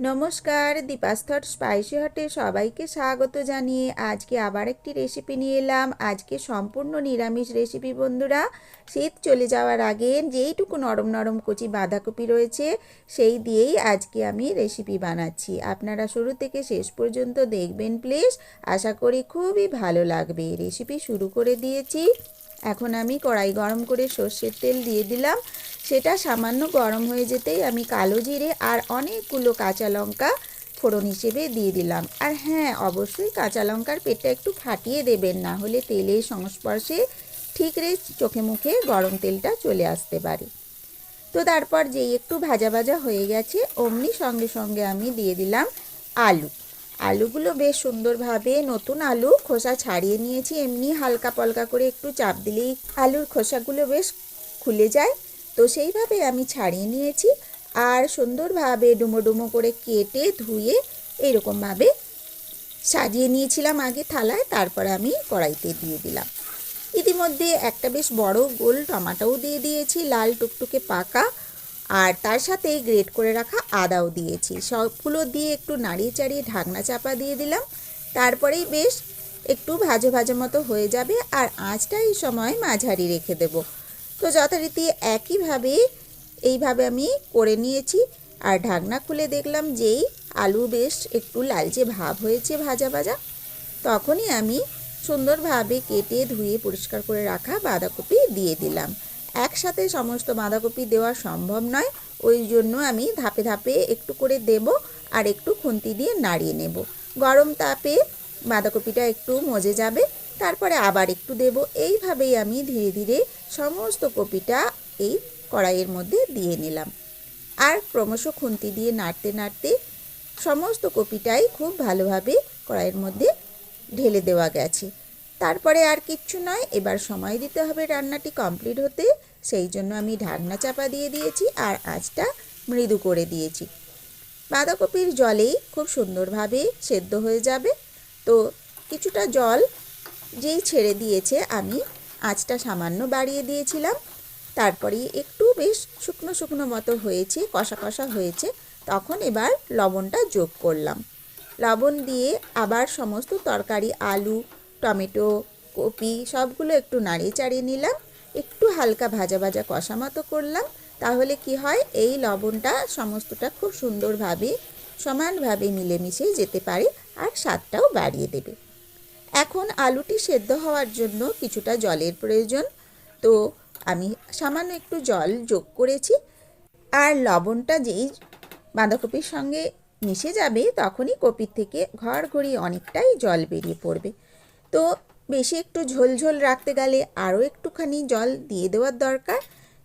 নমস্কার, দীপাস্থর স্পাইসি হটে সবাইকে স্বাগত জানিয়ে আজকে আবার একটি রেসিপি নিয়ে এলাম। আজকে সম্পূর্ণ নিরামিষ রেসিপি বন্ধুরা। শীত চলে যাওয়ার আগে যেইটুকু নরম নরম কচি বাঁধাকপি রয়েছে, সেই দিয়েই আজকে আমি রেসিপি বানাচ্ছি। আপনারা শুরু থেকে শেষ পর্যন্ত দেখবেন প্লিজ আশা করি খুবই ভালো লাগবে। রেসিপি শুরু করে দিয়েছি। এখন আমি কড়াই গরম করে সর্ষের তেল দিয়ে দিলাম। সেটা সামান্য গরম হয়ে যেতেই আমি কালো জিরে আর অনেকগুলো কাঁচা লঙ্কা ফোড়ন হিসেবে দিয়ে দিলাম। আর হ্যাঁ অবশ্যই কাঁচা লঙ্কার পেটটা একটু ফাটিয়ে দেবেন, না হলে তেলের সংস্পর্শে ঠিক রে চোখে মুখে গরম তেলটা চলে আসতে পারে। তো তারপর যেই একটু ভাজা ভাজা হয়ে গেছে, অমনি সঙ্গে সঙ্গে আমি দিয়ে দিলাম আলু। আলুগুলো বেশ সুন্দরভাবে নতুন আলু খোসা ছাড়িয়ে নিয়েছি, এমনি হালকা পলকা করে একটু চাপ দিলেই আলুর খোসাগুলো বেশ খুলে যায়। তো সেইভাবে আমি ছাড়িয়ে নিয়েছি আর সুন্দরভাবে ডুমো ডুমো করে কেটে ধুয়ে এরকমভাবে সাজিয়ে নিয়েছিলাম আগে থালায়, তারপর আমি কড়াইতে দিয়ে দিলাম। ইতিমধ্যে একটা বেশ বড় গোল টমাটোও দিয়ে দিয়েছি, লাল টুকটুকে পাকা, আর তার সাথে গ্রেট করে রাখা আদাও দিয়েছি। সবগুলো দিয়ে একটু নাড়িয়ে চাড়িয়ে ঢাকনা চাপা দিয়ে দিলাম। তারপরেই বেশ একটু ভাজো ভাজো মতো হয়ে যাবে, আর আঁচটা এই সময় মাঝারি রেখে দেব। তো যথারীতি একইভাবে এইভাবে আমি করে নিয়েছি। আর ঢাকনা খুলে দেখলাম যেই আলু বেশ একটু লালচে ভাব হয়েছে ভাজা ভাজা। তখনই আমি সুন্দরভাবে কেটে ধুয়ে পরিষ্কার করে রাখা বাঁধাকপি দিয়ে দিলাম। একসাথে সমস্ত বাঁধাকপি দেওয়া সম্ভব নয়, ওই জন্য আমি ধাপে ধাপে একটু করে দেব আর একটু খুন্তি দিয়ে নাড়িয়ে নেব। গরম তাপে বাঁধাকপিটা একটু মজে যাবে। তারপরে আবার একটু দেব। এইভাবেই আমি ধীরে ধীরে সমস্ত কপিটা এই কড়াইয়ের মধ্যে দিয়ে নিলাম। আর ক্রমশ খুন্তি দিয়ে নাড়তে নাড়তে সমস্ত কপিটাই খুব ভালোভাবে কড়াইয়ের মধ্যে ঢেলে দেওয়া গেছে। তারপরে আর কিচ্ছু নয়, এবার সময় দিতে হবে রান্নাটি কমপ্লিট হতে। সেই জন্য আমি ঢাকনা চাপা দিয়ে দিয়েছি আর আঁচটা মৃদু করে দিয়েছি। বাঁধাকপির জলেই খুব সুন্দরভাবে সেদ্ধ হয়ে যাবে। তো কিছুটা জল যেই ছেড়ে দিয়েছে, আমি আঁচটা সামান্য বাড়িয়ে দিয়েছিলাম। তারপরে একটু বেশ শুকনো শুকনো মতো হয়েছে, কষা কষা হয়েছে, তখন এবার লবণটা যোগ করলাম। লবণ দিয়ে আবার সমস্ত তরকারি, আলু, টমেটো, কপি সবগুলো একটু নাড়িয়ে চাড়িয়ে নিলাম। একটু হালকা ভাজা ভাজা কষা মতো করলাম। তাহলে কি হয়, এই লবণটা সমস্তটা খুব সুন্দরভাবে, সমানভাবে মিলেমিশে যেতে পারে আর স্বাদটাও বাড়িয়ে দেবে। এখন আলুটি সেদ্ধ হওয়ার জন্য কিছুটা জলের প্রয়োজন। তো আমি সামান্য একটু জল যোগ করেছি। আর লবণটা যেই বাঁধাকপির সঙ্গে মিশে যাবে, তখনই কপির থেকে ঘর ঘড়ি অনেকটাই জল বেরিয়ে পড়বে। তো বেশি একটু ঝোল ঝোল রাখতে গেলে আরও একটুখানি জল দিয়ে দেওয়ার দরকার।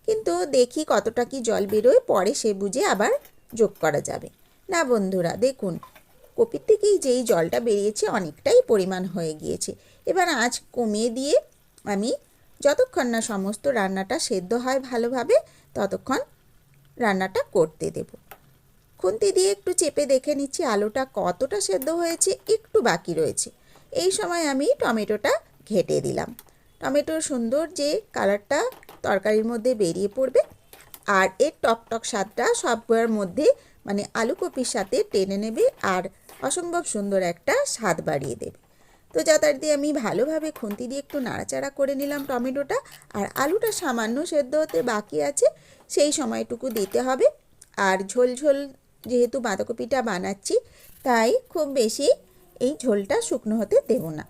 কিন্তু দেখি কতটা কি জল বেরোয়, পরে সে বুঝে আবার যোগ করা যাবে। না বন্ধুরা, দেখুন কপির থেকেই যেই জলটা বেরিয়েছে অনেকটাই পরিমাণ হয়ে গিয়েছে। এবার আঁচ কমিয়ে দিয়ে আমি যতক্ষণ না সমস্ত রান্নাটা সেদ্ধ হয় ভালোভাবে, ততক্ষণ রান্নাটা করতে দেব। খুন্তি দিয়ে একটু চেপে দেখে নিচ্ছি আলুটা কতটা সেদ্ধ হয়েছে, একটু বাকি রয়েছে। এই সময় আমি টমেটোটা ঘেটে দিলাম। টমেটোর সুন্দর যে কালারটা তরকারির মধ্যে বেরিয়ে পড়বে, আর এর টকটক স্বাদটা সবগুলোর মধ্যে মানে আলু কপির সাথে টেনে নেবে আর অসম্ভব সুন্দর একটা স্বাদ বাড়িয়ে দেবে। তো যাতার দিয়ে আমি ভালোভাবে খুন্তি দিয়ে একটু নাড়াচাড়া করে নিলাম টমেটোটা আর আলুটা সামান্য সেদ্ধ হতে বাকি আছে সেই সময়টুকু দিতে হবে। আর ঝোল ঝোল যেহেতু বাঁধাকপিটা বানাচ্ছি তাই খুব বেশি এই ঝোলটা শুকনো হতে দেব না।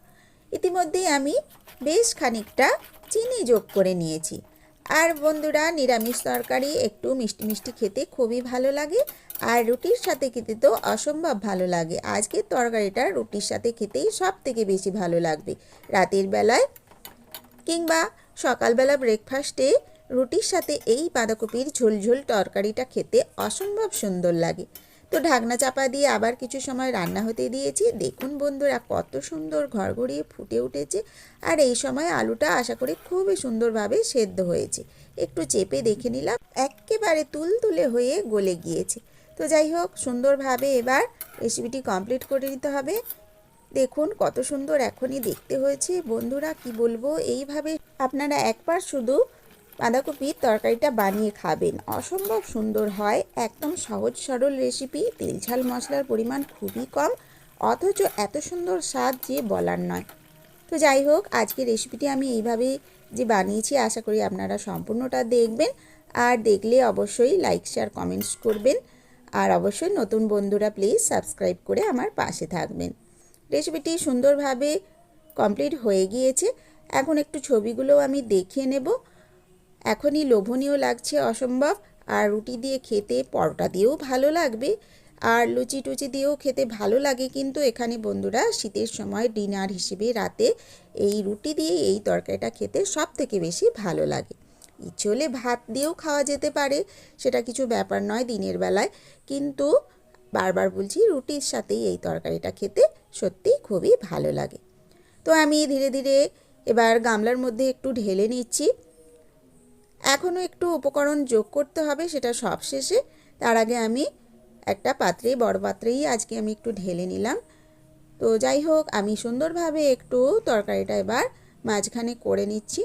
ইতিমধ্যেই আমি বেশ খানিকটা চিনি যোগ করে নিয়েছি। আর বন্ধুরা, নিরামিষ তরকারি একটু মিষ্টি মিষ্টি খেতে খুবই ভালো লাগে আর রুটির সাথে খেতে তো অসম্ভব ভালো লাগে। আজকের তরকারিটা রুটির সাথে খেতেই সব থেকে বেশি ভালো লাগবে। রাতের বেলায় কিংবা সকালবেলা ব্রেকফাস্টে রুটির সাথে এই বাঁধাকপির ঝোলঝোল তরকারিটা খেতে অসম্ভব সুন্দর লাগে। তো ঢাকনা চাপা দিয়ে আবার কিছু সময় রান্না হতে দিয়েছি। দেখুন বন্ধুরা, কত সুন্দর ঘর গড়িয়ে ফুটে উঠেছে। আর এই সময় আলুটা আশা করি খুবই সুন্দরভাবে সেদ্ধ হয়েছে। একটু চেপে দেখে নিলাম, একেবারে তুল তুলে হয়ে গলে গিয়েছে। তো যাই হোক, সুন্দরভাবে এবার রেসিপিটি কমপ্লিট করে নিতে হবে। দেখুন কত সুন্দর এখনই দেখতে হয়েছে। বন্ধুরা, কি বলব? এইভাবে আপনারা একবার শুধু বাঁধাকপির তরকারিটা বানিয়ে খাবেন। অসম্ভব সুন্দর হয়। একদম সহজ সরল রেসিপি তেল ঝাল মশলার পরিমাণ খুবই কম, অথচ এত সুন্দর স্বাদ যে বলার নয়। তো যাই হোক আজকে রেসিপিটি আমি এইভাবে যে বানিয়েছি, আশা করি আপনারা সম্পূর্ণটা দেখবেন। আর দেখলে অবশ্যই লাইক শেয়ার কমেন্টস করবেন। আর অবশ্যই নতুন বন্ধুরা প্লিজ সাবস্ক্রাইব করে আমার পাশে থাকবেন। রেসিপিটি সুন্দরভাবে কমপ্লিট হয়ে গিয়েছে। এখন একটু ছবিগুলো আমি দেখিয়ে নেব। এখনই লোভনীয় লাগছে অসম্ভব। আর রুটি দিয়ে খেতে পরোটা দিয়েও ভালো লাগবে। আর লুচি টুচি দিয়েও খেতে ভালো লাগে কিন্তু এখানে বন্ধুরা শীতের সময় ডিনার হিসেবে রাতে এই রুটি দিয়ে এই তরকারিটা খেতে সব থেকে বেশি ভালো লাগে। ইচ্ছে হলে ভাত দিয়েও খাওয়া যেতে পারে, সেটা কিছু ব্যাপার নয় দিনের বেলায়। কিন্তু বারবার বলছি রুটির সাথেই এই তরকারিটা খেতে সত্যি খুবই ভালো লাগে। তো আমি ধীরে ধীরে এবার গামলার মধ্যে একটু ঢেলে নিচ্ছি। এখনও একটু উপকরণ যোগ করতে হবে, সেটা সব শেষে। তার আগে আমি একটা পাত্রে, বড় পাত্রেই আজকে আমি একটু ঢেলে নিলাম। তো যাই হোক, আমি সুন্দরভাবে একটু তরকারিটা এবার মাঝখানে করে নিচ্ছি।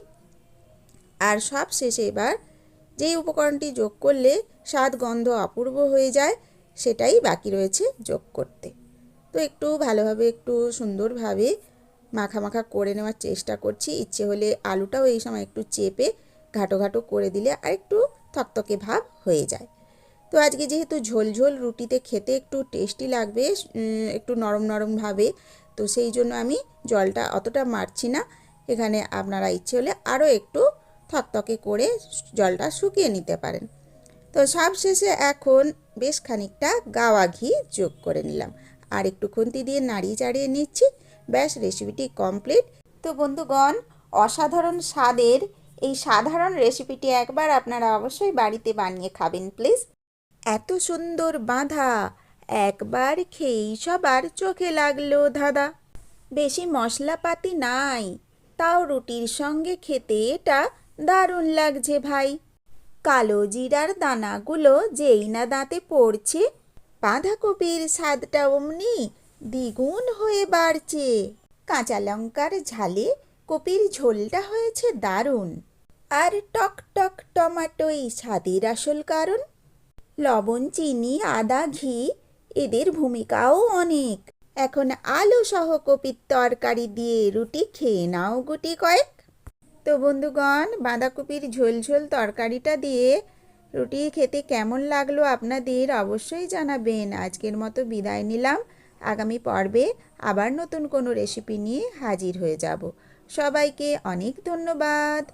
আর সব শেষে এবার যেই উপকরণটি যোগ করলে স্বাদ, গন্ধ অপূর্ব হয়ে যায়, সেটাই বাকি রয়েছে যোগ করতে। তো একটু ভালোভাবে একটু সুন্দরভাবে মাখা মাখা করে নেওয়ার চেষ্টা করছি। ইচ্ছে হলে আলুটাও এই সময় একটু চেপে ঘাটো ঘাটো করে দিলে আর একটু থকথকে ভাব হয়ে যায়। তো আজকে যেহেতু ঝোল ঝোল, রুটিতে খেতে একটু টেস্টি লাগবে একটু নরম নরমভাবে তো সেই জন্য আমি জলটা অতটা মারছি না। এখানে আপনারা ইচ্ছে হলে আরও একটু থকথকে করে জলটা শুকিয়ে নিতে পারেন। তো সব শেষে এখন বেশ খানিকটা গাওয়া ঘি যোগ করে নিলাম। আর একটু খুন্তি দিয়ে নাড়িয়ে চাড়িয়ে নিচ্ছি। ব্যাস রেসিপিটি কমপ্লিট তো বন্ধুগণ, অসাধারণ স্বাদের এই সাধারণ রেসিপিটি একবার আপনারা অবশ্যই বাড়িতে বানিয়ে খাবেন প্লিজ এত সুন্দর বাঁধা, একবার খেয়েই সবার চোখে লাগল ধাঁধা। বেশি মশলাপাতি নাই, তাও রুটির সঙ্গে খেতে এটা দারুণ লাগছে ভাই। কালো জিরার দানাগুলো যেই না দাঁতে পড়ছে, বাঁধাকপির স্বাদটা অমনি দ্বিগুণ হয়ে বাড়ছে। কাঁচা লঙ্কার ঝালে কপির ঝোলটা হয়েছে দারুণ। আর টক টক টমাটোই স্বাদের আসল কারণ। লবণ, চিনি, আদা, ঘি, এদের ভূমিকাও অনেক। এখন আলু সহ কপির তরকারি দিয়ে রুটি খেয়ে নাও গুটি কয়েক। তো বন্ধুগণ, বাঁধাকপির ঝোল ঝোল তরকারিটা দিয়ে রুটি খেতে কেমন লাগল আপনাদের অবশ্যই জানাবেন। আজকের মতো বিদায় নিলাম। আগামী পর্বে আবার নতুন কোনো রেসিপি নিয়ে হাজির হয়ে যাব। সবাইকে অনেক ধন্যবাদ।